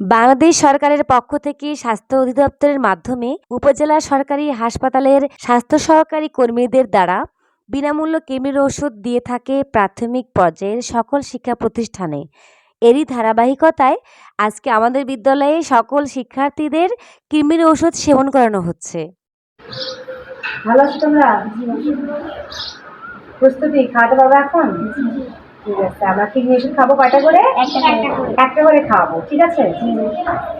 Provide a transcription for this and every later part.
বাংলাদেশ সরকারের পক্ষ থেকে স্বাস্থ্য অধিদপ্তরের মাধ্যমে উপজেলা সরকারি হাসপাতালের স্বাস্থ্য সহকারী কর্মীদের দ্বারা বিনামূল্য কৃমির ওষুধ দিয়ে থাকে প্রাথমিক পর্যায়ের সকল শিক্ষা প্রতিষ্ঠানে। এরই ধারাবাহিকতায় আজকে আমাদের বিদ্যালয়ে সকল শিক্ষার্থীদের কৃমির ওষুধ সেবন করানো হচ্ছে। ভালো আছো তোমরা? প্রস্তুতি এখন? ঠিক আছে আমরা কি ওষুধ খাব কয়টা করে? একটা করে। খাওয়াবো ঠিক আছে?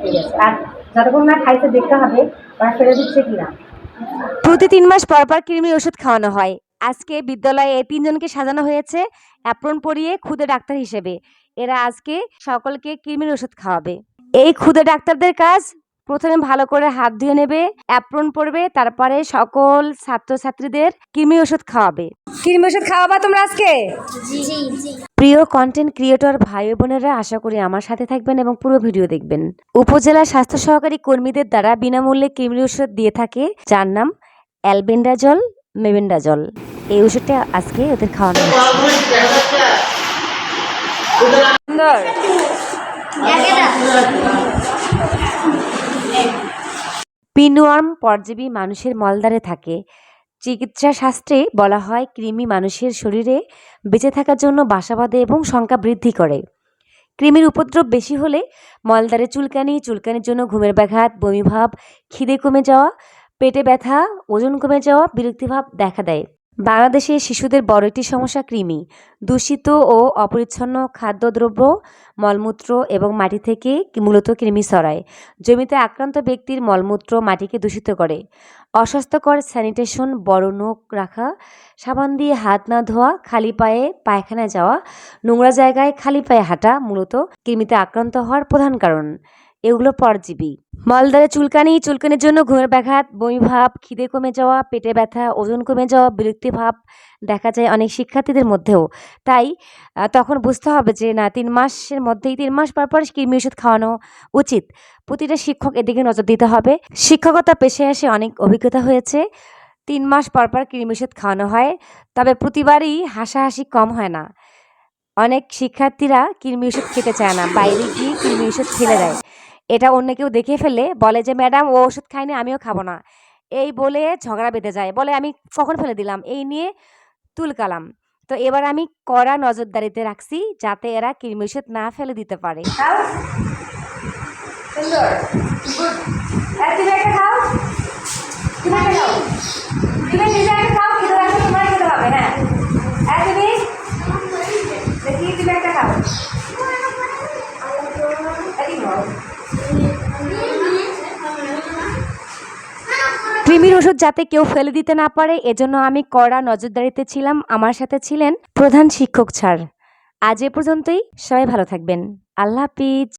ঠিক আছে আর যতক্ষণ না খাইতে দেখতে হবে ওরা ফেলে দিচ্ছে কিনা। প্রতি তিন মাস পর পর কৃমির ওষুধ খাওয়ানো হয়। আজকে বিদ্যালয়ে এই তিনজনকে সাজানো হয়েছে অ্যাপ্রন পরিয়ে খুদে ডাক্তার হিসেবে। এরা আজকে সকলকে কৃমির ওষুধ খাওয়াবে। এই ক্ষুদে ডাক্তারদের কাজ প্রথমে ভালো করে হাত ধুয়ে নেবে অ্যাপ্রন পরবে তারপরে সকল ছাত্রছাত্রীদের কৃমি ওষুধ খাওয়াবে। কৃমি ওষুধ খাওয়াবা তোমরা আজকে? প্রিয় কন্টেন্ট ক্রিয়েটর ভাই বোনেরা আশা করি আমার সাথে থাকবেন এবং পুরো ভিডিও দেখবেন। উপজেলা স্বাস্থ্য সহকারী কর্মীদের দ্বারা বিনামূল্যে কৃমি ওষুধ দিয়ে থাকে যার নাম অ্যালবেন্ডাজল মেবেন্ডাজল এই ওষুধটা আজকে ওদের খাওয়ানো সুন্দর। পিনওয়ার্ম পরজীবী মানুষের মলদ্বারে থাকে। চিকিৎসা শাস্ত্রে বলা হয়, কৃমি মানুষের শরীরে বেঁচে থাকার জন্য বাসা বাঁধে এবং সংখ্যা বৃদ্ধি করে। কৃমির উপদ্রব বেশি হলে মলদারে চুলকানি, চুলকানির জন্য ঘুমের ব্যাঘাত, বমিভাব, খিদে কমে যাওয়া, পেটে ব্যথা, ওজন কমে যাওয়া, বিরক্তিভাব দেখা দেয়। বাংলাদেশে শিশুদের বড় একটি সমস্যা কৃমি। দূষিত ও অপরিচ্ছন্ন খাদ্যদ্রব্য, মলমূত্র এবং মাটি থেকে মূলত কৃমি ছড়ায়। জমিতে আক্রান্ত ব্যক্তির মলমূত্র মাটিকে দূষিত করে। অস্বাস্থ্যকর স্যানিটেশন, বড় নখ রাখা, সাবান দিয়ে হাত না ধোয়া, খালি পায়ে পায়খানায় যাওয়া, নোংরা জায়গায় খালি পায়ে হাঁটা মূলত কৃমিতে আক্রান্ত হওয়ার প্রধান কারণ। এগুলো পরজীবী। মলদ্বারে চুলকানি, চুলকানির জন্য ঘুমের ব্যাঘাত, বমি ভাব, খিদে কমে যাওয়া, পেটে ব্যথা, ওজন কমে যাওয়া বিরক্তিভাব দেখা যায় অনেক শিক্ষার্থীদের মধ্যেও। তাই তখন বুঝতে হবে যে না, তিন মাসের মধ্যেই তিন মাস পর পর কৃমি ওষুধ খাওয়ানো উচিত। প্রতিটা শিক্ষক এদিকে নজর দিতে হবে। শিক্ষকতা পেশায় এসে অনেক অভিজ্ঞতা হয়েছে। তিন মাস পর পর কৃমি ওষুধ খাওয়ানো হয়, তবে প্রতিবারই হাসাহাসি কম হয় না। অনেক শিক্ষার্থীরা কৃমি ওষুধ খেতে চায় না, বাইরে গিয়ে কৃমি ওষুধ ফেলে দেয়। এটা অন্য কেউ দেখে ফেলে বলে যে, ম্যাডাম, ও ওষুধ খায়নি, আমিও খাব না। এই বলে ঝগড়া বেঁধে যায়। বলে, আমি কখন ফেলে দিলাম? এই নিয়ে তুলকালাম তো এবার আমি কড়া নজরদারিতে রাখছি যাতে এরা কৃমি ওষুধ না ফেলে দিতে পারে সুন্দর গুড আর তুমি একটা খাও তুমি একটা খাও তুমি নিজে একটা খাও খেতে রাখো তোমার খেতে হবে হ্যাঁ আর তুমি দেখি তুমি একটা খাও এদিকে খাও কৃমির ওষুধ যাতে কেউ ফেলে দিতে না পারে, এজন্য আমি কড়া নজরদারিতে ছিলাম। আমার সাথে ছিলেন প্রধান শিক্ষক ছাড় আজ এ পর্যন্তই। সবাই ভালো থাকবেন। আল্লাহ হাফিজ।